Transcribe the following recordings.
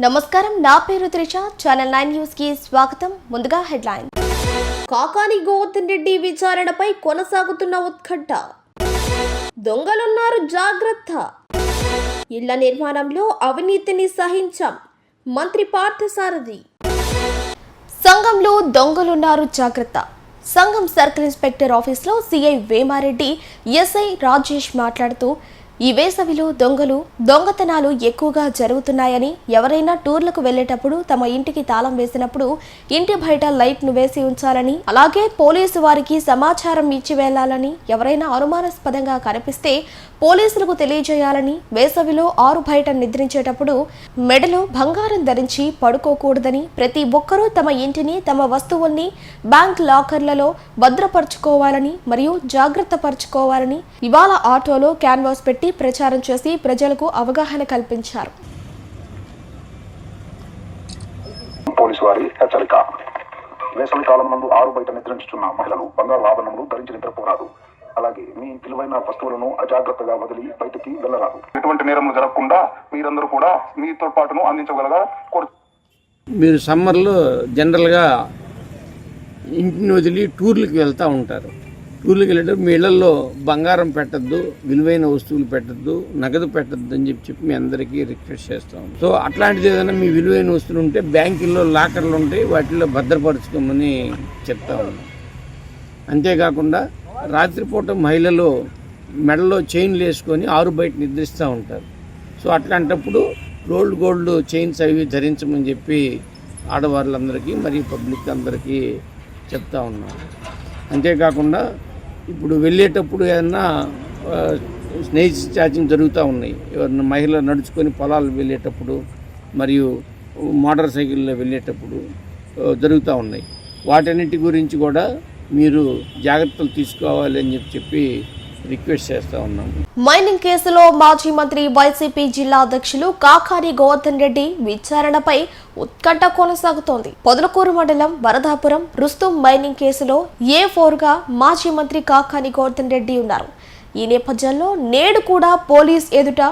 నమస్కారం నా పేరు త్రిష. ఛానల్ నైన్ న్యూస్కి స్వాగతం. ముందుగా హెడ్లైన్. కాకాని గోవర్ధన్ రెడ్డి విచారణపై కొనసాగుతున్న ఉత్కంఠ. దొంగలున్నారు జాగ్రత్త. ఇళ్ళ నిర్మాణంలో అవినీతిని సహించాం. మంత్రి పార్థసారథి. సంఘంలో దొంగలున్నారు జాగ్రత్త. సంఘం సర్కిల్ ఇన్స్పెక్టర్ ఆఫీస్లో సిఐ వేమారెడ్డి ఎస్ఐ రాజేష్ మాట్లాడుతూ ఈ వేసవిలో దొంగలు దొంగతనాలు ఎక్కువగా జరుగుతున్నాయని ఎవరైనా టూర్లకు వెళ్ళేటప్పుడు తమ ఇంటికి తాళం వేసినప్పుడు ఇంటి బయట లైట్ను వేసి ఉంచాలని అలాగే పోలీసు వారికి సమాచారం ఇచ్చి వెళ్ళాలని ఎవరైనా అనుమానాస్పదంగా కనిపిస్తే పోలీసులకు తెలియజేయాలని వేసవిలో ఆరు బయట నిద్రించేటప్పుడు మెడలో బంగారం ధరించి పడుకోకూడదని ప్రతి ఒక్కరూ తమ ఇంటిని తమ వస్తువుల్ని బ్యాంక్ లాకర్లలో భద్రపరుచుకోవాలని మరియు జాగ్రత్త పరుచుకోవాలని ఇవాళ ఆటోలో క్యాన్వాస్ పెట్టి ప్రచారం చేసి ప్రజలకు అవగాహన కల్పించారు. పోలీసు వారి హెచ్చరిక. వేసవి కాలం నందు ఆరు బయట నిద్రించుతున్న మహిళలు బంగారు ఆభరణములు ధరించి నిద్రపోరాదు. అలాగే మీ విలువైన వస్తువులను అజాగ్రత్తగా వదిలి బయటికి వెళ్ళరాదు. ఎటువంటి నేరములు జరగకుండా మీరందరూ కూడా మీ తోడ్పాటును అందించగలగా కోరు మీరు సమ్మర్లో జనరల్గా ఇంటిని వదిలి టూర్లకు వెళ్తూ ఉంటారు. టూర్లకు వెళ్ళేటప్పుడు మీ ఇళ్ళలో బంగారం పెట్టద్దు విలువైన వస్తువులు పెట్టద్దు నగదు పెట్టద్దు అని చెప్పి చెప్పి మీ అందరికీ రిక్వెస్ట్ చేస్తాం సో అట్లాంటిది ఏదైనా మీ విలువైన వస్తువులు ఉంటే బ్యాంకుల్లో లాకర్లు ఉంటాయి వాటిల్లో భద్రపరచుకోమని చెప్తా ఉన్నాం. అంతేకాకుండా రాత్రిపూట మహిళలు మెడలో చైన్లు వేసుకొని ఆరు బయట నిద్రిస్తూ ఉంటారు. సో అట్లాంటప్పుడు రోల్డ్ గోల్డ్ చైన్స్ అవి ధరించమని చెప్పి ఆడవాళ్ళందరికీ మరియు పబ్లిక్ అందరికీ చెప్తా ఉన్నాం. అంతేకాకుండా ఇప్పుడు వెళ్ళేటప్పుడు ఏదన్నా స్నేహితు స్నేహిత్ ఛార్జింగ్ జరుగుతూ ఉన్నాయి. ఎవరైనా మహిళలు నడుచుకొని పొలాలు వెళ్ళేటప్పుడు మరియు మోటార్ సైకిల్లో వెళ్ళేటప్పుడు జరుగుతూ ఉన్నాయి. వాటన్నిటి గురించి కూడా మీరు జాగ్రత్తలు తీసుకోవాలి అని చెప్పి చెప్పి రిక్వెస్ట్ చేస్తా ఉన్నాం. మైనింగ్ కేసులో మాజీ మంత్రి వైసీపీ జిల్లా అధ్యక్షులు కాకాని గోవర్ధన్ రెడ్డి విచారణపై ఉత్కంఠ కొనసాగుతోంది. పొదలకూరు మండలం వరదాపురం రుస్తుం మైనింగ్ కేసులో ఏ ఫోర్గా మాజీ మంత్రి కాకాని గోవర్ధన్ రెడ్డి ఉన్నారు. ఈ నేపథ్యంలో నేడు కూడా పోలీస్ ఎదుట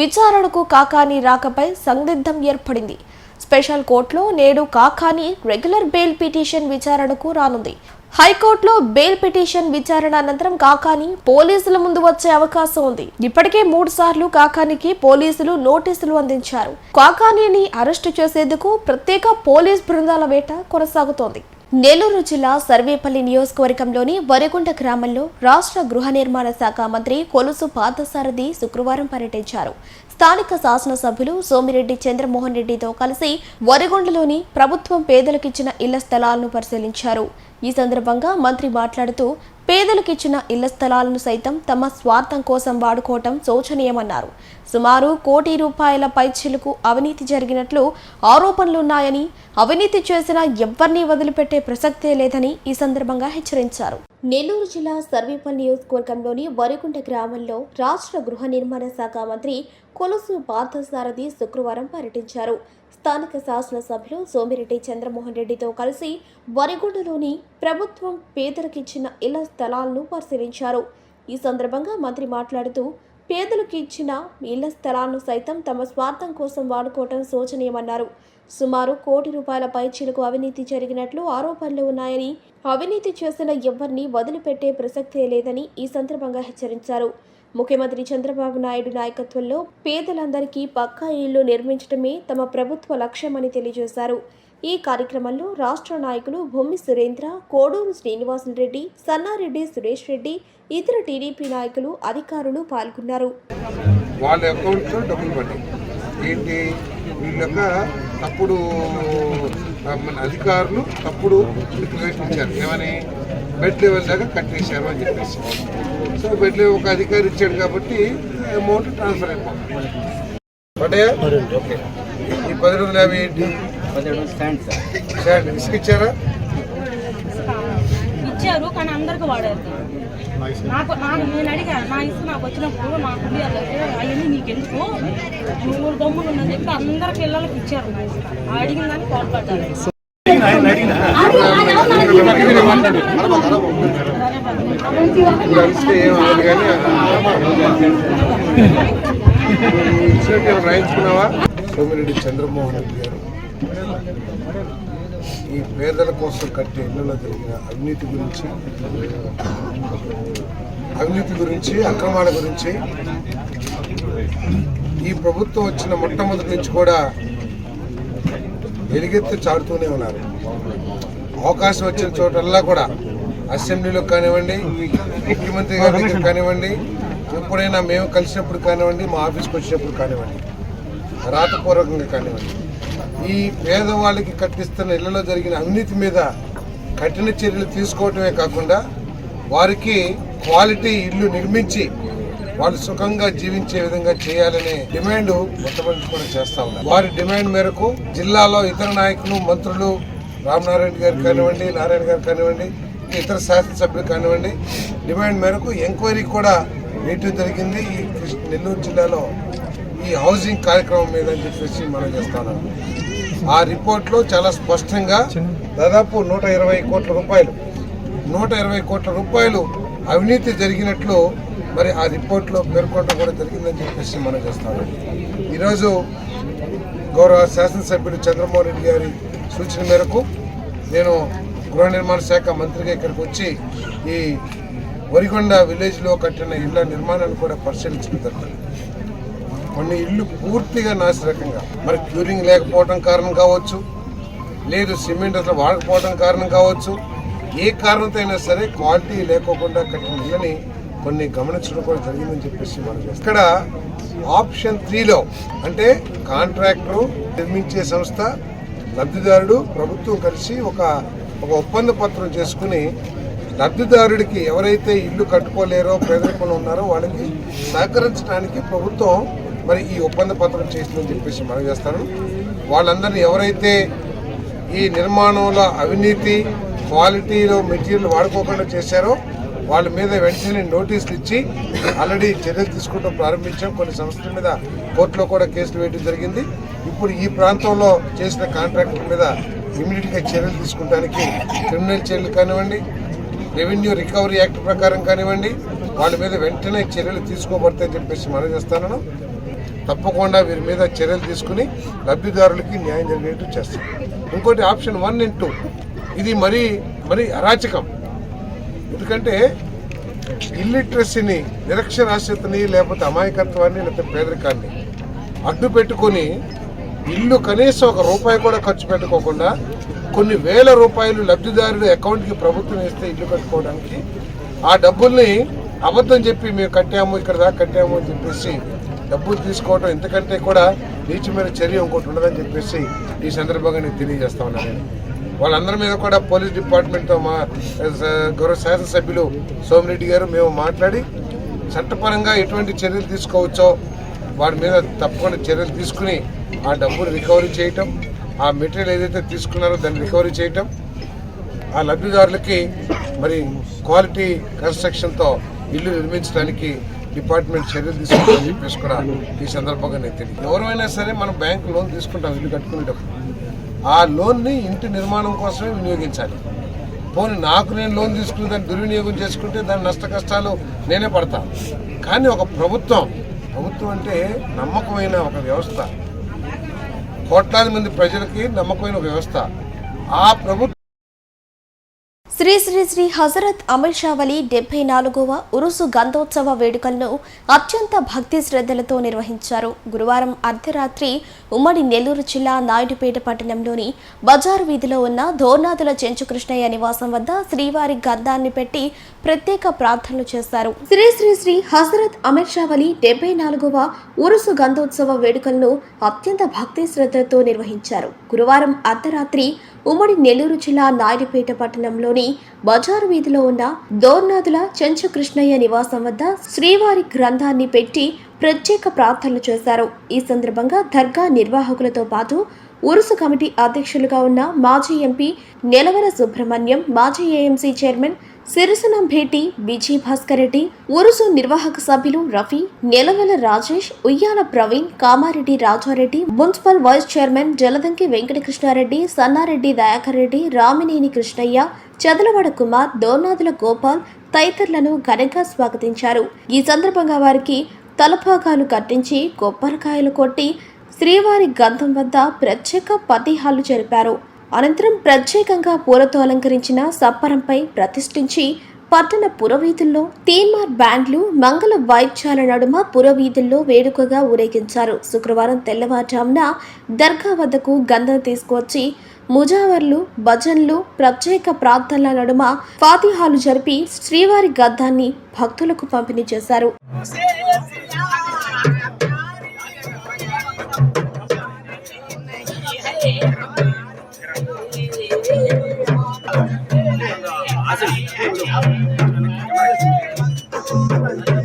విచారణకు కాకాని రాకపై సందిగ్ధం ఏర్పడింది. స్పెషల్ కోర్టులో నేడు కాకాని రెగ్యులర్ బెయిల్ పిటిషన్ విచారణకు రానుంది. హైకోర్టులో బెయిల్ పిటిషన్ విచారణ అనంతరం కాకాని పోలీసుల ముందు వచ్చే అవకాశం ఉంది. ఇప్పటికే మూడు సార్లు కాకానికి పోలీసులు నోటీసులు అందించారు. కాకానిని అరెస్టు చేసేందుకు ప్రత్యేక పోలీస్ బృందాల వేట కొనసాగుతోంది. నెల్లూరు జిల్లా సర్వేపల్లి నియోజకవర్గంలోని వరిగుంట గ్రామంలో రాష్ట్ర గృహ నిర్మాణ శాఖ మంత్రి కొలుసు పార్థసారథి శుక్రవారం పర్యటించారు. స్థానిక శాసనసభ్యులు సోమిరెడ్డి చంద్రమోహన్ రెడ్డితో కలిసి వరిగొండలోని ప్రభుత్వం పేదలకిచ్చిన ఇళ్ళ స్థలాలను పరిశీలించారు. ఈ సందర్భంగా మంత్రి మాట్లాడుతూ పేదలకు ఇచ్చిన ఇళ్ళ స్థలాలను సైతం తమ స్వార్థం కోసం వాడుకోవటం శోచనీయమన్నారు. సుమారు కోటి రూపాయల పైచిలకు అవినీతి జరిగినట్లు ఆరోపణలున్నాయని అవినీతి చేసిన ఎవ్వరినీ వదిలిపెట్టే ప్రసక్తే లేదని ఈ సందర్భంగా హెచ్చరించారు. నెల్లూరు జిల్లా సర్వేపల్లి నియోజకవర్గంలోని వరికుంట గ్రామంలో రాష్ట్ర గృహ నిర్మాణ శాఖ మంత్రి కొలుసు పార్థసారథి శుక్రవారం పర్యటించారు. స్థానిక శాసనసభ్యులు సోమిరెడ్డి చంద్రమోహన్ రెడ్డితో కలిసి వరిగొండలోని ప్రభుత్వం పేదలకిచ్చిన ఇళ్ళ స్థలాలను పరిశీలించారు. ఈ సందర్భంగా మంత్రి మాట్లాడుతూ పేదలకు ఇచ్చిన ఇళ్ళ స్థలాలను సైతం తమ స్వార్థం కోసం వాడుకోవటం శోచనీయమన్నారు. సుమారు కోటి రూపాయల పైచీలకు అవినీతి జరిగినట్లు ఆరోపణలు ఉన్నాయని అవినీతి చేసిన ఎవ్వరిని వదిలిపెట్టే ప్రసక్తే లేదని ఈ సందర్భంగా హెచ్చరించారు. ముఖ్యమంత్రి చంద్రబాబు నాయుడు నాయకత్వంలో పేదలందరికీ పక్కా ఇళ్ళు నిర్మించడమే తమ ప్రభుత్వ లక్ష్యమని తెలియజేశారు. ఈ కార్యక్రమంలో రాష్ట్ర నాయకులు భూమి సురేంద్ర కోడూరు శ్రీనివాసులు రెడ్డి సన్నారెడ్డి సురేష్ రెడ్డి ఇతర టీడీపీ నాయకులు అధికారులు పాల్గొన్నారు. వాళ్ళ అకౌంట్లో డబ్బులు పడ్డాయి. ఏంటి? వీళ్ళ తప్పుడు మన అధికారులు తప్పుడు ఇచ్చారు. ఏమని? బెడ్ లెవెల్ దాకా కట్టేశారు అని చెప్పేసి. సో బెడ్ లెవెల్ ఒక అధికారి ఇచ్చాడు కాబట్టి అమౌంట్ ట్రాన్స్ఫర్ అయిపోతుంది ఓకే. ఈ పది వందల యాభై ఏంటి? స్టాండ్ ఇసుక ఇచ్చారా? ఇచ్చారు కానీ అందరికి వాడారు. నాకు నాకు నేను అడిగాను నా ఇసుక నాకు వచ్చినప్పుడు నా కుడియాలు అవన్నీ నీకు ఎందుకు నువ్వు గమ్ములు ఉందని చెప్పి అందరి పిల్లలకు ఇచ్చారు నా ఇసుక. ఆ అడిగిన దాన్ని కోల్పడ్డారు రాయించుకున్నావా సోమిరెడ్డి చంద్రమోహన్ రెడ్డి గారు ఈ పేదల కోసం కట్టే ఇళ్ళలో జరిగిన అవినీతి గురించి అవినీతి గురించి అక్రమాల గురించి ఈ ప్రభుత్వం వచ్చిన మొట్టమొదటి నుంచి కూడా ఎలుగెత్తి చాటుతూనే ఉన్నారు. అవకాశం వచ్చిన చోటల్లా కూడా అసెంబ్లీలో కానివ్వండి ముఖ్యమంత్రి గారి దగ్గర కానివ్వండి ఎప్పుడైనా మేము కలిసినప్పుడు కానివ్వండి మా ఆఫీస్కి వచ్చినప్పుడు కానివ్వండి రాతపూర్వకంగా కానివ్వండి ఈ పేదవాళ్ళకి కట్టిస్తున్న ఇళ్ళలో జరిగిన అవినీతి మీద కఠిన చర్యలు తీసుకోవటమే కాకుండా వారికి క్వాలిటీ ఇల్లు నిర్మించి వాళ్ళు సుఖంగా జీవించే విధంగా చేయాలనే డిమాండ్ మొట్టమొదటి కూడా చేస్తా ఉన్నారు. వారి డిమాండ్ మేరకు జిల్లాలో ఇతర నాయకులు మంత్రులు రామనారాయణ గారు కానివ్వండి నారాయణ గారు కానివ్వండి ఇతర శాసనసభ్యులు కానివ్వండి డిమాండ్ మేరకు ఎంక్వైరీ కూడా వేయటం జరిగింది. ఈ కృష్ణ- నెల్లూరు జిల్లాలో ఈ హౌసింగ్ కార్యక్రమం మీద అని చెప్పేసి మనం చేస్తాను ఆ రిపోర్ట్లో చాలా స్పష్టంగా దాదాపు నూట ఇరవై కోట్ల రూపాయలు నూట ఇరవై కోట్ల రూపాయలు అవినీతి జరిగినట్లు మరి ఆ రిపోర్ట్లో పేర్కొనడం కూడా జరిగిందని చెప్పేసి మనం చేస్తాను ఈరోజు గౌరవ శాసనసభ్యుడు చంద్రమోహన్ రెడ్డి గారి సూచన మేరకు నేను గృహ నిర్మాణ శాఖ మంత్రిగా ఇక్కడికి వచ్చి ఈ వరికొండ విలేజ్లో కట్టిన ఇళ్ళ నిర్మాణాన్ని కూడా పరిశీలించడం జరిగింది. కొన్ని ఇళ్ళు పూర్తిగా నాశరకంగా మరి క్యూరింగ్ లేకపోవడం కారణం కావచ్చు లేదు సిమెంట్ అసలు వాడకపోవడం కారణం కావచ్చు ఏ కారణంతో అయినా సరే క్వాలిటీ లేకోకుండా కట్టిన ఇళ్ళని కొన్ని గమనించడం కూడా జరిగిందని చెప్పేసి మనం ఇక్కడ ఆప్షన్ త్రీలో అంటే కాంట్రాక్టరు నిర్మించే సంస్థ లబ్ధిదారుడు ప్రభుత్వం కలిసి ఒక ఒక ఒప్పంద పత్రం చేసుకుని లబ్ధిదారుడికి ఎవరైతే ఇల్లు కట్టుకోలేరో పేదరికంలో ఉన్నారో వాళ్ళకి సహకరించడానికి ప్రభుత్వం మరి ఈ ఒప్పంద పత్రం చేసిందని చెప్పేసి మనం చేస్తాను. వాళ్ళందరినీ ఎవరైతే ఈ నిర్మాణంలో అవినీతి క్వాలిటీలో మెటీరియల్ వాడుకోకుండా చేశారో వాళ్ళ మీద వెంటనే నోటీసులు ఇచ్చి ఆల్రెడీ చర్యలు తీసుకోవడం ప్రారంభించాం. కొన్ని సంస్థల మీద కోర్టులో కూడా కేసులు వేయడం జరిగింది. ఇప్పుడు ఈ ప్రాంతంలో చేసిన కాంట్రాక్టర్ మీద ఇమీడియట్గా చర్యలు తీసుకుంటానికి క్రిమినల్ చర్యలు కానివ్వండి రెవెన్యూ రికవరీ యాక్ట్ ప్రకారం కానివ్వండి వాళ్ళ మీద వెంటనే చర్యలు తీసుకోబడతాయని చెప్పేసి మనం చేస్తాను తప్పకుండా వీరి మీద చర్యలు తీసుకుని లబ్ధిదారులకి న్యాయం జరిగేట్టు చేస్తాం. ఇంకోటి ఆప్షన్ వన్ అండ్ టూ. ఇది మరీ మరీ అరాచకం. ఎందుకంటే ఇల్లిటరసీని నిరక్షరాస్యతని లేకపోతే అమాయకత్వాన్ని లేకపోతే పేదరికాన్ని అడ్డు పెట్టుకొని ఇల్లు కనీసం ఒక రూపాయి కూడా ఖర్చు పెట్టుకోకుండా కొన్ని వేల రూపాయలు లబ్ధిదారుల అకౌంట్కి ప్రభుత్వం వేస్తే ఇల్లు కట్టుకోవడానికి ఆ డబ్బుల్ని అబద్ధం చెప్పి మేము కట్టాము ఇక్కడ దాకా కట్టాము అని చెప్పేసి డబ్బులు తీసుకోవడం ఎందుకంటే కూడా నీచమైన చర్య ఇంకోటి ఉండదని చెప్పేసి ఈ సందర్భంగా నేను తెలియజేస్తా ఉన్నాను నేను. వాళ్ళందరి మీద కూడా పోలీస్ డిపార్ట్మెంట్తో మా గౌరవ శాసనసభ్యులు సోమిరెడ్డి గారు మేము మాట్లాడి చట్టపరంగా ఎటువంటి చర్యలు తీసుకోవచ్చో వాడి మీద తప్పకుండా చర్యలు తీసుకుని ఆ డబ్బులు రికవరీ చేయటం ఆ మెటీరియల్ ఏదైతే తీసుకున్నారో దాన్ని రికవరీ చేయటం ఆ లబ్ధిదారులకి మరి క్వాలిటీ కన్స్ట్రక్షన్తో ఇల్లు నిర్మించడానికి డిపార్ట్మెంట్ చర్యలు తీసుకుంటామని చెప్పేసి కూడా ఈ సందర్భంగా నేను తెలియదు ఎవరైనా సరే మనం బ్యాంకు లోన్ తీసుకుంటాం ఇల్లు కట్టుకునేటప్పుడు. ఆ లోన్ని ఇంటి నిర్మాణం కోసమే వినియోగించాలి. పోనీ నాకు నేను లోన్ తీసుకుని దాన్ని దుర్వినియోగం చేసుకుంటే దాని నష్ట కష్టాలు నేనే పడతాను కానీ ఒక ప్రభుత్వం ప్రభుత్వం అంటే నమ్మకమైన ఒక వ్యవస్థ. కోట్లాది మంది ప్రజలకి నమ్మకమైన ఒక వ్యవస్థ. ఆ ప్రభుత్వం శ్రీ శ్రీ శ్రీ హజరత్ అమర్ షావలి డెబ్బై నాలుగవ ఉరుసు గంధోత్సవ వేడుకలను అత్యంత భక్తి శ్రద్ధలతో నిర్వహించారు. గురువారం అర్ధరాత్రి ఉమ్మడి నెల్లూరు జిల్లా నాయుడుపేట పట్టణంలోని బజారు వీధిలో ఉన్న ధోర్నాథుల చెంచుకృష్ణయ్య నివాసం వద్ద శ్రీవారి గంధాన్ని పెట్టి ప్రత్యేక ప్రార్థనలు చేశారు శ్రీ శ్రీ శ్రీ హజరత్ అమర్ షావలి డెబ్బై నాలుగవ ఉరుసు గంధోత్సవ వేడుకలను అత్యంత భక్తి శ్రద్ధలతో నిర్వహించారు. గురువారం అర్ధరాత్రి ఉమ్మడి నెల్లూరు జిల్లా నాయుడుపేట పట్టణంలోని బజారు వీధిలో ఉన్న దోర్నాథుల చెంచు కృష్ణయ్య నివాసం వద్ద శ్రీవారి గ్రంథాన్ని పెట్టి ప్రత్యేక ప్రార్థనలు చేశారు. ఈ సందర్భంగా దర్గా నిర్వాహకులతో పాటు ఉరుసు కమిటీ అధ్యక్షులుగా ఉన్న మాజీ ఎంపీ నెలవర సుబ్రహ్మణ్యం మాజీ ఏఎంసీ చైర్మన్ సిరిసన భేటీ విజయ్ భాస్కర్ రెడ్డి ఉరుసు నిర్వాహక సభ్యులు Rafi Nelavela Rajesh Uyyala Praveen Kamareddy Rajareddy municipal vice chairman Jaladanki Venkatakrishnareddy Sannareddy Dayakar Reddy Ramineni Krishnaiah Chadalavada Kumar Donadula Gopal తదితరులను ఘనంగా స్వాగతించారు. ఈ సందర్భంగా వారికి తలపాగాలు కట్టించి కొబ్బరికాయలు కొట్టి శ్రీవారి గంధం వద్ద ప్రత్యేక పతిహాలు జరిపారు. అనంతరం ప్రత్యేకంగా పూలతో అలంకరించిన సప్పరంపై ప్రతిష్ఠించి పట్టణ పురవీధుల్లో తీన్మార్ బ్యాండ్లు మంగళ వాయిద్యాల నడుమ పురవీధుల్లో వేడుకగా ఊరేగించారు. శుక్రవారం తెల్లవారుజామున దర్గా వద్దకు గంధం తీసుకువచ్చి ముజావర్లు భజన్లు ప్రత్యేక ప్రార్థనల నడుమ ఫాతిహాలు జరిపి శ్రీవారి గద్దాన్ని భక్తులకు పంపిణీ చేశారు. Thank you.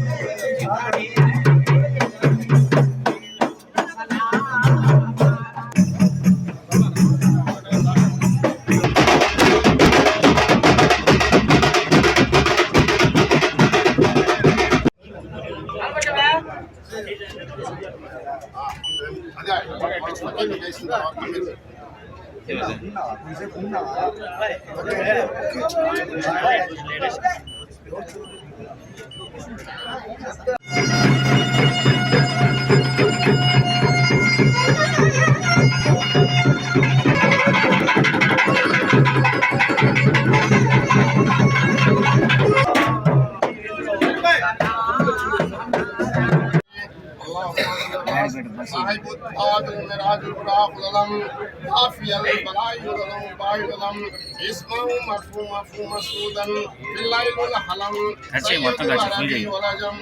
التاج المراج البراق ظلم عافي البلاء ظلم باي ظلم اسمه مرفوع مرفوع مسعودا في الليل والحلم سيد العربي ولجم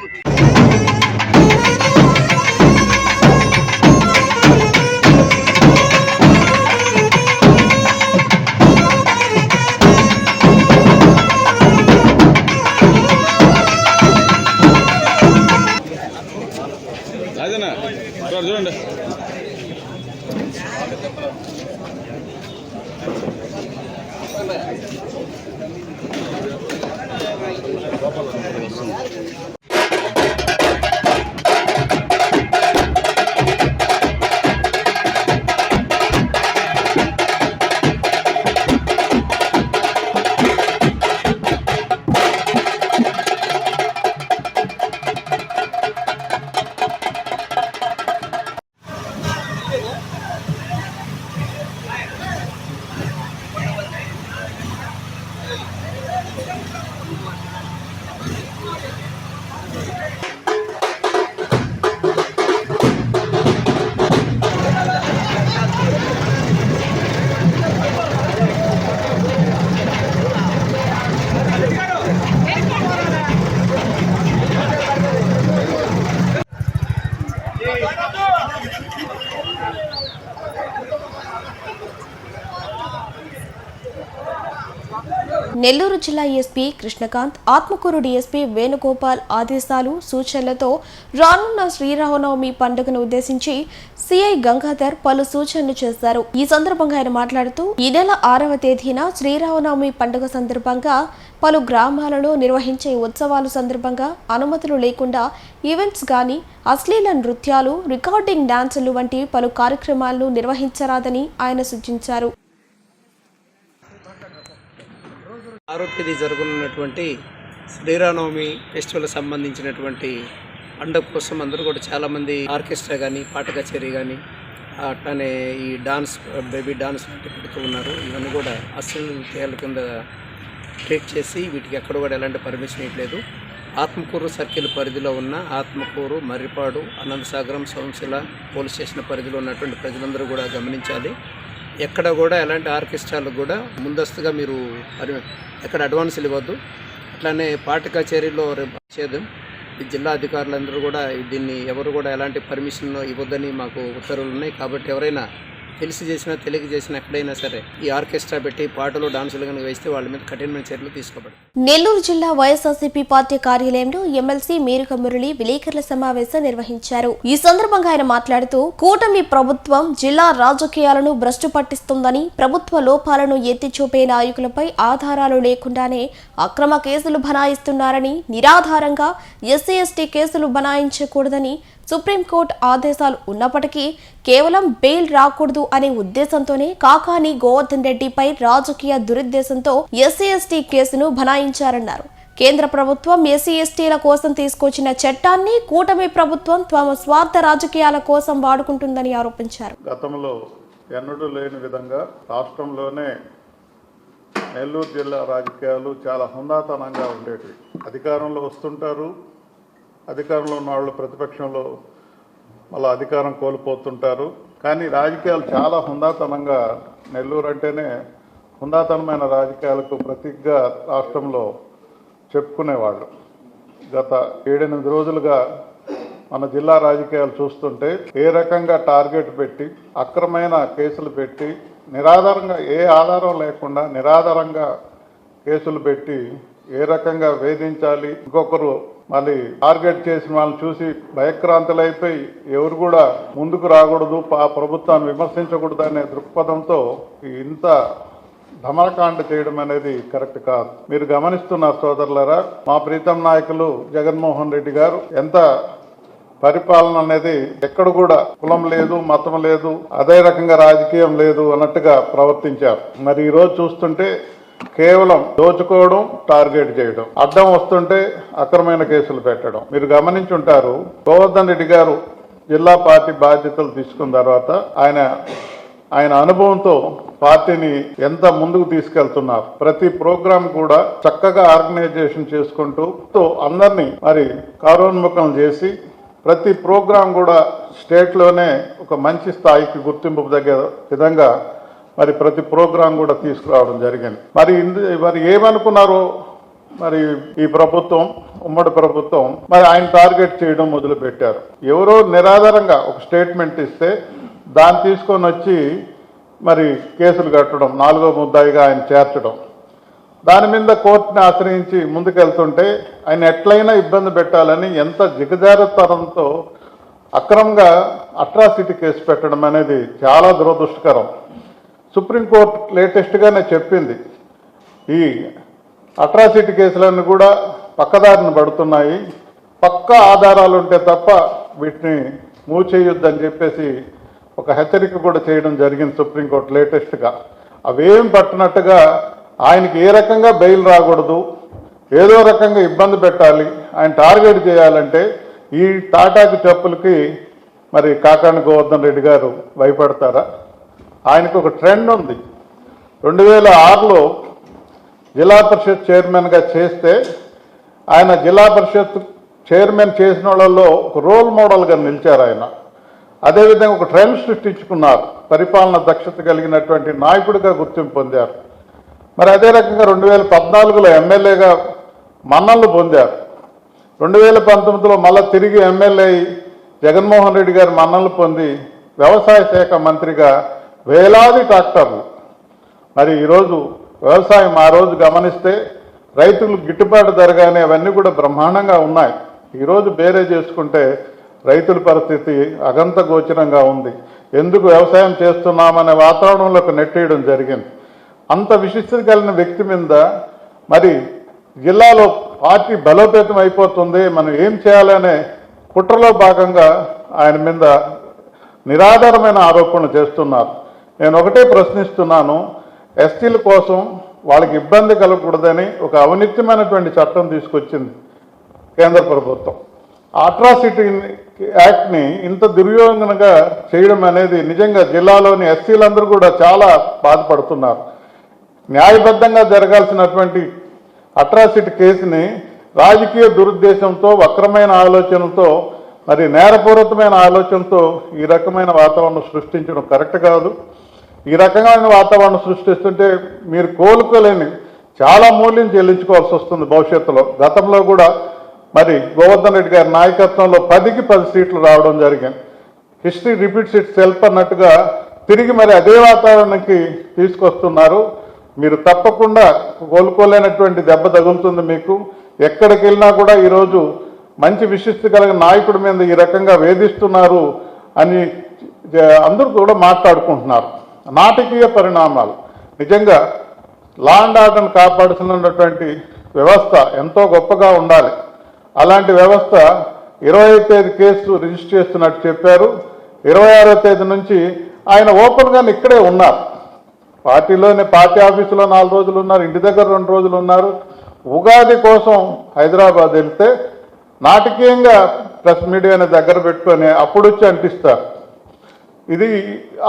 రాజన్న ఇక్కడ చూడండి Thank you. జిల్లా ఎస్పీ కృష్ణకాంత్ ఆత్మకూరు డీఎస్పీ వేణుగోపాల్ ఆదేశాలు సూచనలతో రానున్న శ్రీరామనవమి పండుగను ఉద్దేశించి సిఐ గంగాధర్ పలు సూచనలు చేశారు. ఈ సందర్భంగా ఆయన మాట్లాడుతూ ఈ నెల ఆరవ తేదీన శ్రీరామనవమి పండుగ సందర్భంగా పలు గ్రామాలలో నిర్వహించే ఉత్సవాలు సందర్భంగా అనుమతులు లేకుండా ఈవెంట్స్ కానీ అశ్లీల నృత్యాలు రికార్డింగ్ డాన్సులు వంటి పలు కార్యక్రమాలను నిర్వహించరాదని ఆయన సూచించారు. ఆరో తేదీ జరగనున్నటువంటి శ్రీరామనవమి ఫెస్టివల్ సంబంధించినటువంటి పండుగ కోసం అందరూ కూడా చాలామంది ఆర్కెస్ట్రా కానీ పాట కచేరీ కానీ అట్లానే ఈ డాన్స్ బేబీ డాన్స్ లాంటివి పెడుతూ ఉన్నారు. ఇవన్నీ కూడా అసలు నృత్యాల కింద ట్రీట్ చేసి వీటికి ఎక్కడ కూడా ఎలాంటి పర్మిషన్ ఇవ్వలేదు. ఆత్మకూరు సర్కిల్ పరిధిలో ఉన్న ఆత్మకూరు మర్రిపాడు అనంతసాగరం సోమశిల పోలీస్ స్టేషన్ పరిధిలో ఉన్నటువంటి ప్రజలందరూ కూడా గమనించాలి. ఎక్కడ కూడా ఎలాంటి ఆర్కెస్ట్రాలకు కూడా ముందస్తుగా మీరు ఎక్కడ అడ్వాన్స్ ఇవ్వద్దు. అట్లానే పాట కచేరీలో చేద్దాం. ఈ జిల్లా అధికారులందరూ కూడా దీన్ని ఎవరు కూడా ఎలాంటి పర్మిషన్ ఇవ్వద్దని మాకు ఉత్తర్వులు ఉన్నాయి. కాబట్టి ఎవరైనా తెలిసి చేసినా తెలియక చేసినా ఎక్కడైనా సరే ఈ ఆర్కెస్ట్రా పెట్టి పాటలు డాన్సులు కనుక వేస్తే వాళ్ళ మీద కఠినమైన చర్యలు తీసుకోబడి నెల్లూరు జిల్లా వైఎస్ఆర్సీపీ పార్టీ కార్యాలయంలో ఎమ్మెల్సీ మేరుక మురళి విలేకరుల సమావేశం నిర్వహించారు. ఈ సందర్భంగా ఆయన మాట్లాడుతూ కూటమి ప్రభుత్వం జిల్లా రాజకీయాలను భ్రష్టు పట్టిస్తుందని ప్రభుత్వ లోపాలను ఎత్తి చూపే నాయకులపై ఆధారాలు లేకుండానే అక్రమ కేసులు బనాయిస్తున్నారని నిరాధారంగా ఎస్సీ ఎస్టీ కేసులు బనాయించకూడదని సుప్రీంకోర్టు ఆదేశాలు ఉన్నప్పటికీ కేవలం బెయిల్ రాకూడదు అనే ఉద్దేశంతోనే కాకాని గోవర్ధన్ రెడ్డిపై రాజకీయ దురుద్దేశంతో ఎస్సీ ఎస్టీ కేసును బనాయించారన్నారు. కేంద్ర ప్రభుత్వం ఎస్సీ ఎస్టీల కోసం తీసుకొచ్చిన చట్టాన్ని కూటమి ప్రభుత్వం తమ స్వార్థ రాజకీయాల కోసం వాడుకుంటుందని ఆరోపించారు. గతంలో ఎన్నడూ లేని విధంగా రాష్ట్రంలోనే నెల్లూరు జిల్లా రాజకీయాలు చాలా హుందాతనంగా ఉండేవి అధికారంలో వస్తుంటారు అధికారంలో ఉన్న వాళ్ళు ప్రతిపక్షంలో మళ్ళీ అధికారం కోల్పోతుంటారు. కానీ రాజకీయాలు చాలా హుందాతనంగా నెల్లూరు అంటేనే హుందాతనమైన రాజకీయాలకు ప్రతీకగా రాష్ట్రంలో చెప్పుకునేవాళ్ళు. గత ఏడెనిమిది రోజులుగా మన జిల్లా రాజకీయాలు చూస్తుంటే ఏ రకంగా టార్గెట్ పెట్టి అక్రమైన కేసులు పెట్టి నిరాధారంగా ఏ ఆధారం లేకుండా నిరాధారంగా కేసులు పెట్టి ఏ రకంగా వేధించాలి ఇంకొకరు మళ్ళీ టార్గెట్ చేసిన వాళ్ళని చూసి భయక్రాంతులైపోయి ఎవరు కూడా ముందుకు రాకూడదు ఆ ప్రభుత్వాన్ని విమర్శించకూడదు అనే దృక్పథంతో ఇంత ధమలకాండ చేయడం అనేది కరెక్ట్ కాదు. మీరు గమనిస్తున్న సోదరులరా మా ప్రీతం నాయకులు జగన్మోహన్ రెడ్డి గారు ఎంత పరిపాలన అనేది ఎక్కడ కూడా కులం లేదు మతం లేదు అదే రకంగా రాజకీయం లేదు అన్నట్టుగా ప్రవర్తించారు. మరి ఈరోజు చూస్తుంటే కేవలం దోచుకోవడం టార్గెట్ చేయడం. అడ్డం వస్తుంటే అక్రమైన కేసులు పెట్టడం. మీరు గమనించుంటారు గోవర్ధన్ రెడ్డి గారు జిల్లా పార్టీ బాధ్యతలు తీసుకున్న తర్వాత ఆయన ఆయన అనుభవంతో పార్టీని ఎంత ముందుకు తీసుకెళ్తున్నారు. ప్రతి ప్రోగ్రాం కూడా చక్కగా ఆర్గనైజేషన్ చేసుకుంటూ అందరినీ మరి కారోన్ముఖం చేసి ప్రతి ప్రోగ్రాం కూడా స్టేట్లోనే ఒక మంచి స్థాయికి గుర్తింపు దగ్గర విధంగా మరి ప్రతి ప్రోగ్రాం కూడా తీసుకురావడం జరిగింది. మరి మరి ఏమనుకున్నారో మరి ఈ ప్రభుత్వం ఉమ్మడి ప్రభుత్వం మరి ఆయన టార్గెట్ చేయడం మొదలుపెట్టారు. ఎవరో నిరాధారంగా ఒక స్టేట్మెంట్ ఇస్తే దాన్ని తీసుకొని వచ్చి మరి కేసులు కట్టడం నాలుగో ముద్దాయిగా ఆయన చేర్చడం. దాని మీద కోర్టుని ఆశ్రయించి ముందుకెళ్తుంటే ఆయన ఎట్లయినా ఇబ్బంది పెట్టాలని ఎంత జిగజారుతనంతో అక్రమంగా అట్రాసిటీ కేసు పెట్టడం అనేది చాలా దురదృష్టకరం. సుప్రీంకోర్టు లేటెస్ట్గానే చెప్పింది. ఈ అట్రాసిటీ కేసులన్నీ కూడా పక్కదారిని పడుతున్నాయి. పక్క ఆధారాలు ఉంటే తప్ప వీటిని మూవ్ చేయొద్దని చెప్పేసి ఒక హెచ్చరిక కూడా చేయడం జరిగింది సుప్రీంకోర్టు లేటెస్ట్గా. అవేం పట్టినట్టుగా ఆయనకి ఏ రకంగా బెయిల్ రాకూడదు ఏదో రకంగా ఇబ్బంది పెట్టాలి ఆయన టార్గెట్ చేయాలంటే ఈ టాటాకు చెప్పులకి మరి కాకాని గోవర్ధన్ రెడ్డి గారు భయపడతారా? ఆయనకు ఒక ట్రెండ్ ఉంది. రెండు వేల ఆరులో జిల్లా పరిషత్ చైర్మన్గా చేస్తే ఆయన జిల్లా పరిషత్ చైర్మన్ చేసిన వాళ్ళలో ఒక రోల్ మోడల్గా నిలిచారు ఆయన. అదేవిధంగా ఒక ట్రెండ్ సృష్టించుకున్నారు. పరిపాలన దక్షత కలిగినటువంటి నాయకుడిగా గుర్తింపు పొందారు. మరి అదే రకంగా రెండు వేల పద్నాలుగులో ఎమ్మెల్యేగా మన్నలు పొందారు. రెండు వేల పంతొమ్మిదిలో మళ్ళా తిరిగి ఎమ్మెల్యే జగన్మోహన్ రెడ్డి గారి మన్నలు పొంది వ్యవసాయ శాఖ మంత్రిగా వేలాది ట్రాక్టర్లు. మరి ఈరోజు వ్యవసాయం ఆ రోజు గమనిస్తే రైతులు గిట్టుబాటు ధరగానే అవన్నీ కూడా బ్రహ్మాండంగా ఉన్నాయి. ఈరోజు బేరే చేసుకుంటే రైతుల పరిస్థితి అగంత గోచరంగా ఉంది. ఎందుకు వ్యవసాయం చేస్తున్నామనే వాతావరణంలోకి నెట్టేయడం జరిగింది. అంత విశిష్టత కలిగిన వ్యక్తి మీద మరి జిల్లాలో పార్టీ బలోపేతం అయిపోతుంది. మనం ఏం చేయాలనే కుట్రలో భాగంగా ఆయన మీద నిరాధారమైన ఆరోపణలు చేస్తున్నారు. నేను ఒకటే ప్రశ్నిస్తున్నాను ఎస్టీల కోసం వాళ్ళకి ఇబ్బంది కలగకూడదని ఒక అవినీతిమైనటువంటి చట్టం తీసుకొచ్చింది కేంద్ర ప్రభుత్వం. అట్రాసిటీ యాక్ట్ని ఇంత దుర్యోగంగా చేయడం అనేది నిజంగా జిల్లాలోని ఎస్సీలందరూ కూడా చాలా బాధపడుతున్నారు. న్యాయబద్ధంగా జరగాల్సినటువంటి అట్రాసిటీ కేసుని రాజకీయ దురుద్దేశంతో వక్రమైన ఆలోచనతో మరి నేరపూరితమైన ఆలోచనతో ఈ రకమైన వాతావరణం సృష్టించడం కరెక్ట్ కాదు. ఈ రకమైన వాతావరణం సృష్టిస్తుంటే మీరు కోలుకోలేని చాలా మూల్యం చెల్లించుకోవాల్సి వస్తుంది భవిష్యత్తులో. గతంలో కూడా మరి గోవర్ధన్ రెడ్డి గారి నాయకత్వంలో పదికి పది సీట్లు రావడం జరిగింది. హిస్టరీ రిపీట్స్ ఇట్ సెల్ఫ్ అన్నట్టుగా తిరిగి మరి అదే వాతావరణానికి తీసుకొస్తున్నారు. మీరు తప్పకుండా కోలుకోలేనటువంటి దెబ్బ తగులుతుంది మీకు. ఎక్కడికి వెళ్ళినా కూడా ఈరోజు మంచి విశిష్ట కలిగిన నాయకుడి మీద ఈ రకంగా వేధిస్తున్నారు అని అందరూ కూడా మాట్లాడుకుంటున్నారు. నాటకీయ పరిణామాలు. నిజంగా లా అండ్ ఆర్డర్ని కాపాడుతున్నటువంటి వ్యవస్థ ఎంతో గొప్పగా ఉండాలి. అలాంటి వ్యవస్థ ఇరవై తేదీ కేసు రిజిస్టర్ చేస్తున్నట్టు చెప్పారు. ఇరవై ఆరో తేదీ నుంచి ఆయన ఓపెన్గా ఇక్కడే ఉన్నారు. పార్టీలోనే పార్టీ ఆఫీసులో నాలుగు రోజులు ఉన్నారు ఇంటి దగ్గర రెండు రోజులు ఉన్నారు. ఉగాది కోసం హైదరాబాద్ వెళ్తే నాటకీయంగా ప్రెస్ మీడియాని దగ్గర పెట్టుకొని అప్పుడు వచ్చి అంటిస్తారు. ఇది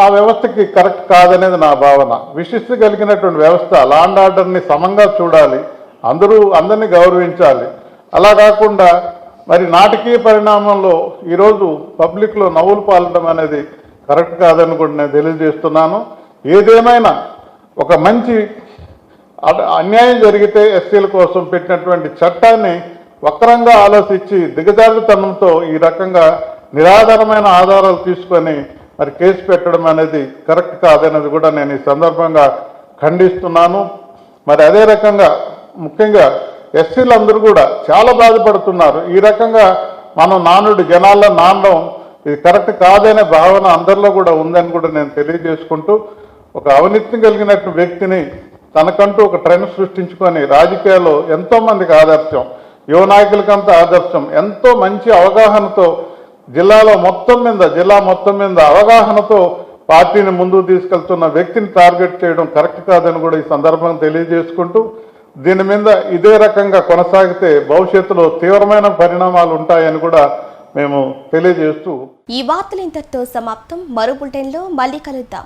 ఆ వ్యవస్థకి కరెక్ట్ కాదనేది నా భావన. విశిష్ట కలిగినటువంటి వ్యవస్థ లాండ్ ఆర్డర్ని సమంగా చూడాలి అందరూ అందరినీ గౌరవించాలి. అలా కాకుండా మరి నాటకీయ పరిణామంలో ఈరోజు పబ్లిక్లో నవ్వులు పాలడం అనేది కరెక్ట్ కాదని కూడా నేను తెలియజేస్తున్నాను. ఏదేమైనా ఒక మంచి అన్యాయం జరిగితే ఎస్సీల కోసం పెట్టినటువంటి చట్టాన్ని వక్రంగా ఆలోచించి దిగజారుతనంతో ఈ రకంగా నిరాధారమైన ఆధారాలు తీసుకొని మరి కేసు పెట్టడం అనేది కరెక్ట్ కాదనేది కూడా నేను ఈ సందర్భంగా ఖండిస్తున్నాను. మరి అదే రకంగా ముఖ్యంగా ఎస్సీలందరూ కూడా చాలా బాధపడుతున్నారు. ఈ రకంగా మనం నానుడు జనాల్లో నానడం ఇది కరెక్ట్ కాదనే భావన అందరిలో కూడా ఉందని కూడా నేను తెలియజేసుకుంటూ ఒక అవినీతిని కలిగినట్టు వ్యక్తిని తనకంటూ ఒక ట్రెండ్ సృష్టించుకొని రాజకీయాల్లో ఎంతోమందికి ఆదర్శం యువ నాయకులకంతా ఆదర్శం ఎంతో మంచి అవగాహనతో జిల్లాలో మొత్తం మీద జిల్లా మొత్తం మీద అవగాహనతో పార్టీని ముందుకు తీసుకెళ్తున్న వ్యక్తిని టార్గెట్ చేయడం కరెక్ట్ కాదని కూడా ఈ సందర్భంగా తెలియజేసుకుంటూ దీని మీద ఇదే రకంగా కొనసాగితే భవిష్యత్తులో తీవ్రమైన పరిణామాలు ఉంటాయని కూడా మేము తెలియజేస్తూ ఈ వార్తలు ఇంతటితో సమాప్తం. మరో బులెటిన్లో మళ్ళీ కలుద్దాం.